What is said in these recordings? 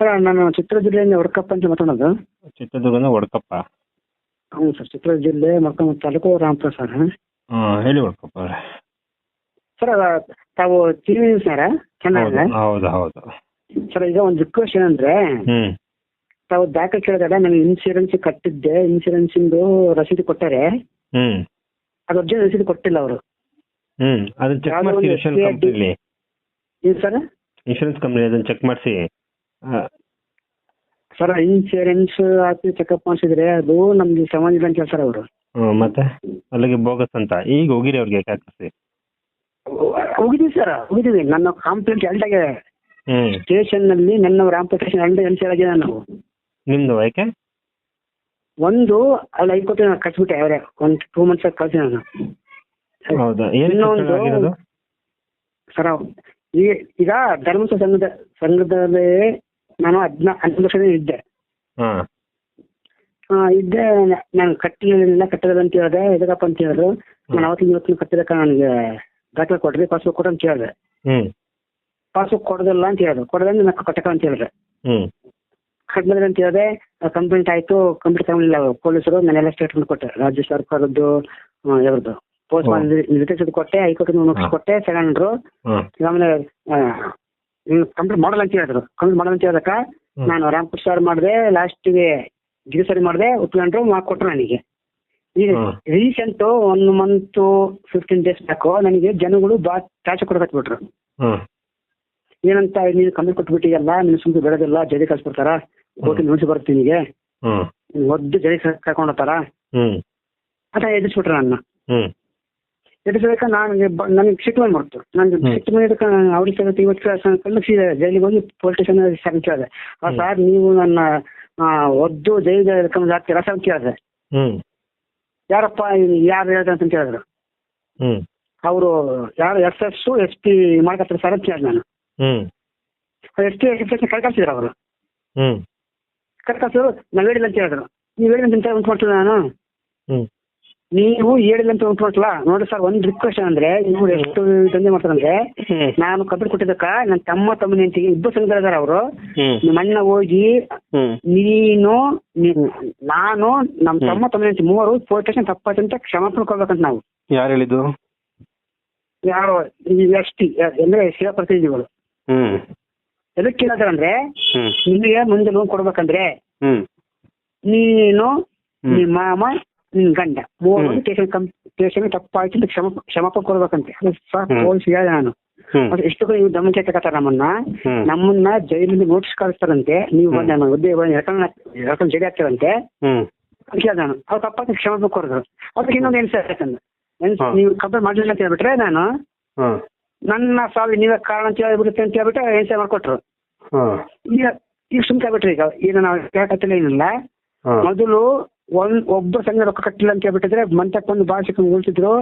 Sir ನಾನು ಚಿತ್ರದುರ್ಗ ಜಿಲ್ಲೆಯಿಂದ ವಡ್ಕಪ್ಪ ಅಂತ ಮಾತಾಡೋದು. ಚಿತ್ರದುರ್ಗನ ವಡ್ಕಪ್ಪ. ಹೌದು ಸರ್ ಚಿತ್ರದುರ್ಗ ಜಿಲ್ಲೆ ಮಕ್ಕಳ ತಾಲೂಕು ರಾಮಪುರ ಸರ್. ಹಾಂ ಹೇಳಿ ವಡ್ಕಪ್ಪ ಅವ್ರೆ. ಸರ್ ತಾವು ಟಿವಿ ಸರ್ ಚೆನ್ನಾಗಿದೆ? ಹೌದು ಹೌದು ಸರ್ ಈಗ ಒಂದು ರಿಕ್ವೆಸ್ಟ್ ಏನಂದ್ರೆ ತಾವು ದಾಖಲೆ ಕೇಳಿದಾಗ ನಾನು ಇನ್ಶೂರೆನ್ಸ್ ಕಟ್ಟಿದ್ದೆ ಇನ್ಶೂರೆನ್ಸಿಂದು ರಸೀದಿ ಕೊಟ್ಟಾರೆ ಹ್ಮ್. ಅದು ಅರ್ಜಿ ರಸೀದಿ ಕೊಟ್ಟಿಲ್ಲ ಅವರು. ಹ್ಮ್ ಅದನ್ನ ಚೆಕ್ ಯಾವ್ದೋ ಮಾಡಿಸಿ ಒಂದು ಇನ್ಶೂರೆನ್ಸ್ ಕಂಪ್ನಿಲಿ ಏನು ಸರ್? ಇನ್ಶೂರೆನ್ಸ್ ಕಂಪ್ನಿ ಅದನ್ನ ಚೆಕ್ ಮಾಡಿಸಿ. ಸರ್ ಇನ್ಶೂರೆನ್ಸ್ ಹಾಕಿ ಚೆಕಪ್ ಮಾಡಿಸಿದ್ರೆ ಅದು ನಮ್ಗೆ ಸಮಾಜ ಬ್ಯಾಂಕ್ ಸರ್ ಅವರು. ಮತ್ತೆ? ಅಲ್ಲಿಗೆ ಬೋಗಸ್ ಅಂತ. ಈಗ ಹೋಗಿರಿ ಅವ್ರಿಗೆ ಕಾಕಿಸಿ ಹೋಗಿದೀವಿ ಸರ್ ಹೋಗಿದೀವಿ ನನ್ನ ಕಾಂಪ್ಲೇಂಟ್ ಹ್ಞೂ ಸ್ಟೇಷನ್ನಲ್ಲಿ ನನ್ನ ರ್ಯಾಂಪ್ ಸ್ಟೇಷನ್ ಎರಡು ಎನ್ಸಿ ಆಗಿದೆ ನಾವು. ನಿಮ್ದು ಯಾಕೆ? ಒಂದು ಅಲ್ಲಿ ಹೈಕೋರ್ಟ್ ನಾನು ಕಟ್ಬಿಟ್ಟೆ ಅವರೇ. ಒಂದು ಟೂ ಮಂತ್ಸ್ ಕಳ್ಸಿ ನಾನು. ಹೌದಾ? ಏನು ಇನ್ನೊಂದು- ಆಗಿರೋದು? ಸರ್ ಈಗ ಈಗ ಧರ್ಮಸ್ಥಳ ಸಂಘದ ಸಂಘದಲ್ಲಿ ನಾನು ಹದಿನಾ ಹನ್ನೊಂದು ವರ್ಷದಿಂದ ಇದ್ದೆ. ಹಾಂ. ಆ, ಇದ್ದೆ ನಾನು ಕಟ್ಟಿಲ್ಲ ಕಟ್ಟದ ಅಂತ ಹೇಳಿದೆ ಎದಕ್ಕಪ್ಪ ಅಂತ ಹೇಳಿದ್ರು. ನಾನು ಅವತ್ತಿನ ಇವತ್ತಿನ ಕಟ್ಟಿದಕ್ಕ ನನಗೆ ದಾಖಲೆ ಕೊಡ್ರಿ ಪಾಸ್ಬುಕ್ ಕೊಡು ಅಂತ ಹೇಳಿದೆ. ಹ್ಞೂ ಪಾಸ್ಬುಕ್ ಕೊಡೋದಿಲ್ಲ ಅಂತ ಹೇಳಿದ್ರು ಕೊಡದಂಗೆ ನಾನು ಕಟ್ಟಕ ಅಂತ ಹೇಳಿದ್ರೆ ಹ್ಞೂ ಕಟ್ಟಿದ್ರೆ ಅಂತ ಹೇಳಿದೆ ಕಂಪ್ಲೇಂಟ್ ಆಯ್ತು ಕಂಪ್ಲೇಂಟ್ ತಗೊಂಡಿಲ್ಲ ಪೊಲೀಸರು ನಾನೆಲ್ಲ ಸ್ಟೇಟ್ಮೆಂಟ್ ಕೊಟ್ಟೆ. ರಾಜ್ಯ ಸರ್ಕಾರದ್ದು ಆ, ಇವ್ರದ್ದು ಪೋಸ್ಟ್ ಹ್ಮ್. ನಿರ್ದೇಶನ ಕೊಟ್ಟೆ ಹೈಕೋರ್ಟ್ ನೋಟಿಸ್ ಕೊಟ್ಟೆ ತಗೊಂಡ್ರು ಹಾಂ ಆಮೇಲೆ ಕಂಪ್ಲೀಟ್ ಮಾಡಲ್ ಅಂತ ಹೇಳಿದ್ರು. ಕಂಪ್ಲೀಟ್ ಮಾಡಲ್ ಅಂತ ಹೇಳಿದಕ್ಕ. ನಾನು ರಾಮಕೃಷ್ಣ ಸರ್ ಮಾಡಿದೆ ಲಾಸ್ಟ್ಗೆ ಗಿರಿ ಸರಿ ಮಾಡಿದೆ ಒಪ್ಕೊಂಡ್ರು ಕೊಟ್ರು ನನಗೆ. ಈಗ ರೀಸೆಂಟ್ ಒಂದು ಮಂತ್ ಫಿಫ್ಟೀನ್ ಡೇಸ್ ಬ್ಯಾಕು ನನಗೆ ಜನಗಳು ಬಾ ಚಾಚೆ ಕೊಡಕತ್ಬಿಟ್ರು ಬಿಟ್ರು ಏನಂತ ನೀನು ಕಂಪ್ಲೀಟ್ ಕೊಟ್ಬಿಟ್ಟಿಯಲ್ಲ ನೀನು ಸುಮ್ಮನೆ ಬೆಳೆದಿಲ್ಲ ಜಡಿ ಕಳ್ಸ್ಬಿಡ್ತಾರ? ಕೋರ್ಟ್ ನೋಟಿಸ್ ಬರುತ್ತೆ ನಿನಗೆ? ಒದ್ದು ಜಡಿ ಕರ್ಕೊಂಡ್ ಹೋಗ್ತಾರ? ಅಂತ ಎದುರಿಸ್ಬಿಟ್ರು ನನ್ನ. ಎದುರಿಸಬೇಕ ನಾನು ನನಗೆ ಮಾಡಿ ಮಾಡ್ತು. ನನಗೆ. ಸಿಟ್ಟು ಮೇಲೆ ಅವ್ರಿಗೆ ಸಿಗುತ್ತೆ ಇವತ್ತು ಅನ್ಕೊಂಡು ಜೈಲಿಗೆ ಹೋಗಿ ಪೊಲೀಸ್ ಸ್ಟೇಷನ್ ಸರ್ ಕೇಳಿದೆ ಆ ಸಾರ್ ನೀವು ನನ್ನ ಒದ್ದು ಜೈಲಿಗೆ ಕಮ್ಮಿ ಹಾಕ್ತೀರಾ ಸರ್ ಕೇಳಿದೆ ಯಾರಪ್ಪ ಯಾರು ಹೇಳ್ದೆ ಅಂತ ಕೇಳಿದ್ರು. ಅವರು ಯಾರು ಎಸ್ ಎಸ್ ಎಸ್ ಪಿ ಮಾಡ್ಕತ್ತಾರೆ ಸರ್ ಅಂತ ಕೇಳಿದೆ ನಾನು ಎಸ್ ಪಿ ಎಸ್ ಪಿ ಕಳ್ಕಳ್ಸಿದ್ರು ಅವರು. ಕರ್ಕಾಸಿದ್ರು ನಾವು ಹೇಳಿಲ್ಲ ಅಂತ ಹೇಳಿದ್ರು ನೀವು ಹೇಳಿದ್ರೆ ಉಂಟು ಮಾಡ್ತೀನಿ ನಾನು. ನೀವು ಹೇಳಿಲ್ಲ ಅಂತ ಉಂಟು ಮಾಡ್ಲಾ ನೋಡಿ ಸರ್ ಒಂದು ರಿಕ್ವೆಸ್ಟ್ ಅಂದ್ರೆ ನೀವು ಎಷ್ಟು ದಂಧೆ ಮಾಡ್ತಾರಂದ್ರೆ ನಾನು ಕಂಪ್ಯೂಟರ್ ಕೊಟ್ಟಿದ್ದಕ್ಕ ನನ್ನ ತಮ್ಮ ತಮ್ಮನ ಹೆಂಡತಿಗೆ ಇಬ್ಬರು ಸಂಘ ಇದಾರೆ ಅವರು. ನಿಮ್ಮ ಅಣ್ಣ ಹೋಗಿ ನೀನು ನೀನು- ನಮ್ಮ ತಮ್ಮ ತಮ್ಮ ಹೆಂಡತಿ ಮೂವರು ಪೊಲೀಸ್ ಸ್ಟೇಷನ್ ತಪ್ಪಾಯ್ತು ಅಂತ ಕ್ಷಮಾಪಣೆ ಕೊಡ್ಬೇಕಂತ ನಾವು. ಯಾರು ಹೇಳಿದ್ದು? ಯಾರು ಎಸ್ ಟಿ ಅಂದ್ರೆ ಸೇವಾ ಪ್ರತಿನಿಧಿಗಳು. ಎದಕ್ಕೆ ಕೇಳಿದ್ರೆ ಅಂದ್ರೆ ನಿಮಗೆ ಮುಂದೆ ಲೋನ್ ಕೊಡ್ಬೇಕಂದ್ರೆ ನೀನು. ನಿಮ್ಮ ಮಾಮ ಗಂಡ. ಮೂವರು ಹ್ಮ್. ಸ್ಟೇಷನ್ ಕಂ ಸ್ಟೇಷನ್ ತಪ್ಪಾಯ್ತು ಅಂತ ಕ್ಷಮ ಕ್ಷಮಾಪಣೆ ಕೊಡ್ಬೇಕಂತೆ. ಅದು ಸರ್ ಹ್ಮ್. ಪೊಲೀಸ್ ಹೇಳಿದೆ ನಾನು. ಹ್ಞೂ ಮತ್ತೆ ಎಷ್ಟು ಇವ್ರು ಗಮನಕ್ಕೆ ತಗೋತಾರೆ ನಮ್ಮನ್ನ ಹ್ಞೂ ನಮ್ಮನ್ನ ಜೈಲಿಂದ ನೋಟಿಸ್ ಕಳಿಸ್ತಾರಂತೆ ನೀವು ಬಂದು ನಮ್ಮ ಹುದ್ದೆ ಬಂದು ಎಳ್ಕೊಂಡು ಎಳ್ಕೊಂಡು ಜೈಲಿ ಹಾಕ್ತಾರಂತೆ. ಹ್ಞೂ ಅಂತ ಕೇಳ್ದೆ ನಾನು. ಅವ್ರು ತಪ್ಪಾಗಿ ಕ್ಷಮಾಪಣೆ ಕೊಡಿದ್ರು ಅದಕ್ಕೆ ಇನ್ನೊಂದು ಏನು ಸರ್ ಯಾಕಂದ್ರೆ ಏನ್ ಹಾ. ನೀವು ಕಂಪ್ಲೇಂಟ್ ಮಾಡಲಿಲ್ಲ ಅಂತ ಹೇಳ್ಬಿಟ್ರೆ ನಾನು ಹಾಂ. ನನ್ನ ಸಾವಿಗೆ ನೀವೇ ಕಾರಣ ಅಂತ ಹೇಳ್ಬಿಡುತ್ತೆ ಅಂತ ಹೇಳ್ಬಿಟ್ಟು ಏನ್ಸೆ ಮಾಡ್ಕೊಟ್ರು. ಹಾಂ. ಈಗ ಈಗ ಸುಮ್ಕೆ ಆಗ್ಬಿಟ್ರಿ ಈಗ. ಈಗ ನಾವು ಕೇಳಕತ್ತಿಲ್ಲ ಏನಿಲ್ಲ. ಹಾಂ. ಮೊದಲು ಒಂದ್ ಒಬ್ಬ ಸಂಘ ರೊಕ್ಕ ಕಟ್ಟಿಲ್ಲ ಅಂತ ಹೇಳ್ಬಿಟ್ಟಿದ್ರೆ ಮಂತಕ್ಕೆ ಒಂದು ಭಾಷೆ ಉಳ್ತಿದ್ರು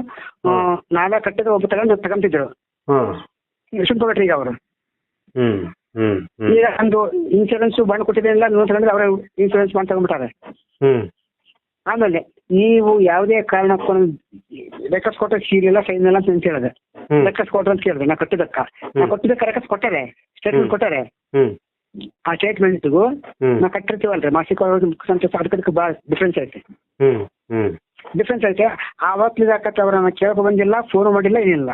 ನಾವೇ ಕಟ್ಟಿದ್ರೆ ಒಬ್ಬ ತಗೊಂಡು ತಗೊಂತಿದ್ರು. ಹಾಂ. ತಗೊಟ್ರಿ ಈಗ ಅವರು. ಈಗ ಒಂದು ಇನ್ಶೂರೆನ್ಸ್ ಬಾಂಡ್ ಕೊಟ್ಟಿದ್ದೇನಿಲ್ಲ ನೋಡ್ ತಗೊಂಡ್ರೆ ಅವ್ರ ಇನ್ಶೂರೆನ್ಸ್ ಬಾಂಡ್ ತಗೊಂಡ್ಬಿಟ್ಟಾರೆ. ಆಮೇಲೆ ನೀವು ಯಾವುದೇ ಕಾರಣಕ್ಕೂ ಲೆಕ್ಕಸ್ ಕೊಟ್ಟ ಎಲ್ಲ ಸೈನ್ ಇಲ್ಲ ಅಂತ ಹೇಳಿದೆ. ಲೆಕ್ಕಸ್ ಕೊಟ್ರ ಅಂತ ಕೇಳಿದೆ ನಾ ಕಟ್ಟಿದ್ದಕ್ಕ. ನಾ ಕೊಟ್ಟಿದ್ದಕ್ಕ ಲೆಕ್ಕಸ್ ಕೊಟ್ಟಾರೆ ಸ್ಟೇಟ್ಮೆಂಟ್. ಕೊಟ್ಟಾರೆ. ಆ ಸ್ಟೇಟ್ಮೆಂಟ್ಗೂ ನಾವು ನಾ ಕಟ್ಟಿರ್ತೀವಲ್ರಿ. ಮಾಸಿಕ ಸಂಖ್ಯೆ ಅದಕ್ಕೆ ಭಾಳ ಡಿಫ್ರೆನ್ಸ್ ಐತೆ. ಡಿಫ್ರೆನ್ಸ್ ಐತೆ. ಆವತ್ತಿನ ಅವ್ರನ್ನ ಕೇಳಕ್ ಬಂದಿಲ್ಲ ಫೋನ್ ಮಾಡಿಲ್ಲ ಏನಿಲ್ಲ.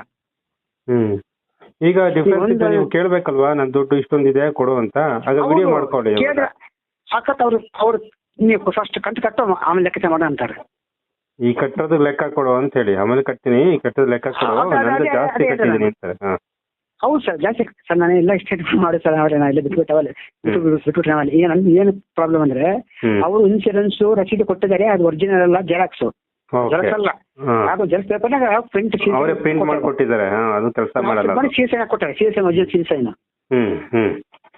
ಈಗ ಡಿಫ್ರೆನ್ಸ್ ನೀವು ಕೇಳ್ಬೇಕಲ್ವಾ? ನನ್ ದುಡ್ಡು ಇಷ್ಟೊಂದಿದೆ ಕೊಡು ಅಂತ. ಆಗ ವಿಡಿಯೋ. ಮಾಡ್ಕೊಳ್ಳಿ ಸಖತ್ ಅವ್ರು ಅವ್ರು ನೀವು ಫಸ್ಟ್ ಕಂತು ಕಟ್ಟು ಆಮೇಲೆ ಲೆಕ್ಕ ಮಾಡ ಅಂತಾರೆ. ಈ ಕಟ್ಟೋದು ಲೆಕ್ಕ ಕೊಡು ಅಂತ ಹೇಳಿ. ಆಮೇಲೆ ಕಟ್ತೀನಿ ಈ ಕಟ್ಟೋದು ಲೆಕ್ಕ ಕೊಡು. ನಂದು ಜಾಸ್ತಿ ಅದೇ ಕಟ್ಟಿದ್ದೀನಿ ಅಂತಾರೆ. ಹಾ. ಹೌದು ಸರ್ ಜಾಸ್ತಿ ಸರ್ ನಾನು ಎಲ್ಲ ಸ್ಟೇಟ್ ಮಾಡಿ ಸರ್ ಅವ್ರೆ ನಾ ಇಲ್ಲ ಬಿಟ್ಬಿಟ್ಟು ಅವಲ್ಲಿ ಬಿಟ್ಟು ಬಿಟ್ಬಿಟ್ಟು ನಾವಲ್ಲಿ ಏನ್ ಏನು ಪ್ರಾಬ್ಲಮ್ ಅಂದ್ರೆ ಅವರು ಇನ್ಶೂರೆನ್ಸ್ ರಸೀದಿ ಕೊಟ್ಟಿದ್ದಾರೆ ಅದು ಒರಿಜಿನಲ್ ಅಲ್ಲ ಜೆರಾಕ್ಸ್ ಜೆರಾಕ್ಸ್ ಅಲ್ಲ. ಅದು ಜೆರಾಕ್ಸ್ ಪೇಪರ್ನಾಗ ಪ್ರಿಂಟ್ ಅವರೇ ಪ್ರಿಂಟ್ ಮಾಡಿ ಕೊಟ್ಟಿದ್ದಾರೆ. ಅದು ಕೆಲಸ ಮಾಡಲ್ಲ ಅದು. ಸೀಸೈನ್ ಕೊಟ್ಟಾರೆ ಸೀಸೈನ್ ಒರಿಜಿನಲ್ ಸೀಸೈನ್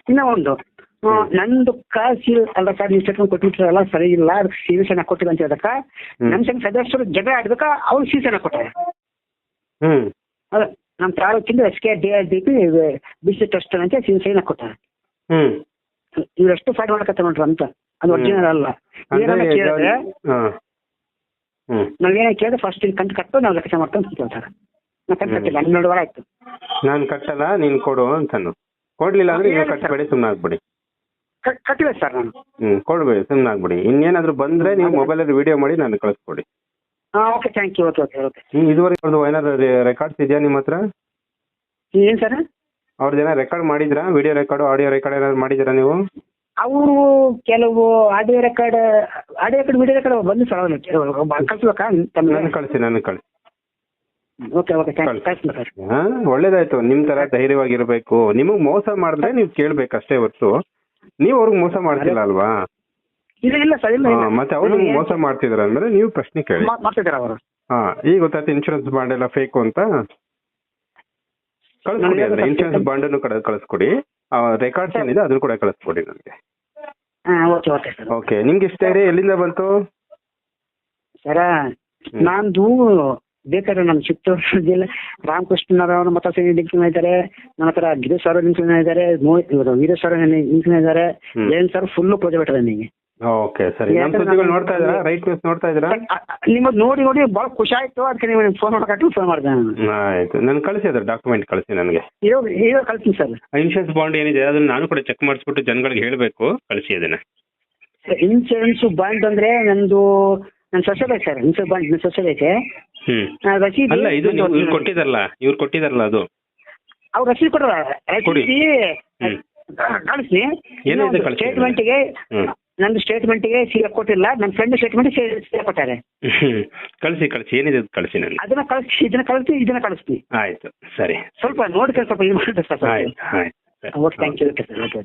ಇನ್ನ ಒಂದು. ನಂದು ನಂದು ಕಾಸು ಅಲ್ಲ ಸರ್ ನೀವು ಸ್ಟೇಟ್ಮೆಂಟ್ ಕೊಟ್ಬಿಟ್ರಲ್ಲ ಸರಿ ಇಲ್ಲ ಅದಕ್ಕೆ ಸೀಸೈನ್ ಕೊಟ್ಟಿಲ್ಲ ಅಂತ ಹೇಳಕ್ಕ. ನಮ್ಮ ಸಂಘ ಸದಸ್ಯರು ಜಗಳ ಆಡ್ಬೇಕಾ ಅವ್ರು ಸೀಸೈನ್ ಕೊಟ್ಟಾರೆ. ಹ್ಮ್. ಅದ ನಮ್ಮ ತಾಲೂಕಿಂದ S K D R D P BC trust ಅಂತ ಸೈನ್ ಕೊಟ್ಟಾರೆ. ಹ್ಮ್. ಇವರಷ್ಟು ಫೈಟ್ ಮಾಡಕತ್ತ ನೋಡ್ರಿ ಅಂತ. ಅದು ಒರಿಜಿನಲ್ ಅಲ್ಲ. ಕೇಳಿದ್ರೆ ನಾವೇನ ಕೇಳಿದ್ರೆ ಫಸ್ಟ್ ಇಲ್ಲಿ ಕಂತು ಕಟ್ಟು ನಾವು ಲೆಕ್ಕ ಮಾಡ್ಕೊಂಡು ಕೇಳ್ತಾರೆ ನಾ ಕಂತು ಕಟ್ಟಿಲ್ಲ ಹನ್ನೆರಡು ವಾರ ಆಯ್ತು. ನಾನ್ ಕಟ್ಟಲ್ಲ ನೀನ್ ಕೊಡು ಅಂತಾನು. ಕೊಡ್ಲಿಲ್ಲ ಅಂದ್ರೆ ನೀವು. ಕಟ್ಟಬೇಡಿ ಸುಮ್ಮನೆ ಆಗ್ಬಿಡಿ ಕಟ್- ಕಟ್ಟಿಲ್ಲ ಸರ್ ನಾನು. ಹ್ಮ್ ಕೊಡ್ಬೇಡಿ ಸುಮ್ಮನೆ ಆಗ್ಬಿಡಿ ಇನ್ನೇನಾದ್ರೂ ಬಂದ್ರೆ ನೀವು ಮೊಬೈಲಲ್ಲಿ ವಿಡಿಯೋ ಮಾಡಿ ನಾನು ಕಳಿಸ್ಕೊಡಿ. ಹಾಂ okay thank you okay okay okay ಹ್ಮ್ ಇದುವರೆಗೆ ಅವ್ರದ್ದು ಏನಾದ್ರು ರೆಕಾರ್ಡ್ಸ್ ಇದೆಯಾ ನಿಮ್ಮ ಹತ್ರ? ಏನು ಸರ್ ಅವ್ರದ್ದು ಏನೋ ರೆಕಾರ್ಡ್ ಮಾಡಿದ್ರಾ? ವಿಡಿಯೋ ರೆಕಾರ್ಡ್ ಆಡಿಯೋ ರೆಕಾರ್ಡ್ ಏನಾದ್ರು ಮಾಡಿದ್ರಾ ನೀವು? ಅವರು ಕೆಲವು audio record audio record video record ಬಂದು ಸರ್ ಕಳಿಸ್ಬೇಕಾ? ನನಗೆ ಕಳಿಸಿ ನನಗೆ ಕಳಿಸಿ. ಓಕೆ ಓಕೆ ಥ್ಯಾಂಕ್ ಯು ಕಳ್ಸಿ. ಸರ್ ಹಾ ಒಳ್ಳೇದಾಯ್ತು. ನಿಮ್ ತರ ಧೈರ್ಯವಾಗಿರ್ಬೇಕು. ನಿಮಗ್ ಮೋಸ ಮಾಡಿದ್ರೆ ನೀವು ಕೇಳ್ಬೇಕು ಅಷ್ಟೇ ಹೊರತು. ನೀವು ಅವ್ರಿಗೆ ಮೋಸ ಮಾಡ್ತಿಲ್ಲ ಅಲ್ವಾ? ಇಲ್ಲ ಇಲ್ಲ ಸರ್ ಇಲ್ಲ ಹಾ, ಇಲ್ಲ. ಮತ್ತೆ ಅವರು ನಿಮ್ಗೆ ಮೋಸ ಮಾಡ್ತಿದ್ರ ಅಂದ್ರೆ ನೀವು ಪ್ರಶ್ನೆ ಕೇಳಿ. ಮಾ- ಮಾಡ್ತಿದ್ದಾರೆ ಅವರು. ಹಾ ಈಗ ಗೊತ್ತಾಯ್ತು ಇನ್ಶೂರೆನ್ಸ್ ಬಾಂಡ್ ಎಲ್ಲ ಫೇಕ್ ಅಂತ. ಕಳಿಸ್ಕೊಡಿ ನನಗೆ ಅಂದ್ರೆ ಅದು ಇನ್ಶೂರೆನ್ಸ್ ಬಾಂಡನ್ನು ಕಡೆ ಕಳಿಸ್ಕೊಡಿ. ರೆಕಾರ್ಡ್ಸ್ ಏನಿದೆ ಅದನ್ನು ಕೂಡ ಕಳಿಸ್ಕೊಡಿ ನನಗೆ. ಹಾಂ ಓಕೆ ಓಕೆ ಸರ್. ಓಕೆ ನಿಮ್ಗೆ ಇಷ್ಟ ಇದೆ ಎಲ್ಲಿಂದ ಬಂತು? ಸರ ನಾನು ಬೇಕಾದ್ರೆ ನಮ್ಮ ಚಿತ್ತೂರು ಜಿಲ್ಲೆ ರಾಮಕೃಷ್ಣರವರು ಮತ ಸೇನೆ ನಿಂತ್ಕೊಂಡ್ ಇದ್ದಾರೆ. ನನ್ನ ಹತ್ರ ಗಿರೀಶ್ ಸರ್ ಇದ್ದಾರೆ ಮೋಹಿತ್ ಇವರು ವೀರೇಶ್ ಸರ್ ಇದ್ದಾರೆ. ಹ್ಮ್. ಏನ್ ಸರ್ ಫುಲ್ ಪ್ರೊಜೆಕ್ಟ್ ಇದೆ ನಿಮಗೆ? ಓಕೆ ಸರಿ. ನಮ್ಮ ಯಾಕಂದ್ರೆ ಸುದ್ದಿಗಳು ನೋಡ್ತಾ ಇದ್ದೀರಾ? ರೈಟ್ ನ್ಯೂಸ್ ನೋಡ್ತಾ ಇದ್ದೀರಾ? ನಿಮ್ಮದು ನೋಡಿ ನೋಡಿ ಭಾಳ ಖುಷಿ ಆಯ್ತು ಅದಕ್ಕೆ ನೀವು ಫೋನ್ ಮಾಡಕ್ಕೆ ಫೋನ್ ಮಾಡಿದೆ ನಾನು. ಆಯ್ತು. ನಾನು ಕಳಿಸಿ ಅದ್ರ ಡಾಕ್ಯುಮೆಂಟ್ ಕಳಿಸಿ ನನಗೆ. ಈಗ ಇವಾಗ ಕಳ್ತೀನಿ ಸರ್. ಇನ್ಶೂರೆನ್ಸ್ ಬಾಂಡ್ ಏನಿದೆ? ಅದನ್ನ ನಾನು ಕೂಡ ಚೆಕ್ ಮಾಡಿಸ್ಬಿಟ್ಟು ಜನಗಳಿಗೆ ಹೇಳಬೇಕು. ಕಳಿಸಿ ಅದನ್ನ. ಇನ್ಶೂರೆನ್ಸ್ ಬಾಂಡ್ ಅಂದ್ರೆ ನಂದು ನನ್ನ ಐತೆ ಸರ್. ಇನ್ಶೂರೆನ್ಸ್ ಬಾಂಡ್ ನನ್ನ ಐತೆ ಹ್ಮ್. ಆ, ರಸೀದಿ ಅಲ್ಲ ಇದು ನೀವು ಇವ್ರು ಕೊಟ್ಟಿದಾರಲ್ಲ ಇವ್ರು ಕೊಟ್ಟಿದಾರಲ್ಲ ಅದು. ಅವ್ರು ರಸೀದಿ ಕೊಡ್ರ ಕೊಡಿ. ರಸೀದಿ ಹ್ಮ್. ಕಳಿಸ್ನಿ ಏನಿದೆ ಕಳ್ಸಿ. ಸ್ಟೇಟ್ಮೆಂಟ್ಗೆ ಹ್ಮ್. ನಂದು ಸ್ಟೇಟ್ಮೆಂಟ್ಗೆ ಸಿ ಕೊಟ್ಟಿಲ್ಲ. ನನ್ನ ಫ್ರೆಂಡ್ ಸ್ಟೇಟ್ಮೆಂಟ್ ಸಿ ಕೊಟ್ಟಾರೆ. ಹ್ಮ್. ಕಳಿಸಿ ಕಳಿಸಿ. ಏನಿದೆ ಅದು ಕಳಿಸಿ ನನಗೆ. ಅದನ್ನ ಕಳಿಸಿ ಇದನ್ನ ಕಳಿಸ್ತಿ ಇದನ್ನ ಕಳಿಸ್ತೀನಿ ಆಯ್ತು. ಸರಿ. ಸ್ವಲ್ಪ ನೋಡಿ ಸ್ವಲ್ಪ ಇದು ಮಾಡಿ ಸರ್ ಆಯ್ತು ಆಯ್ತು. Okay thank you okay sir okay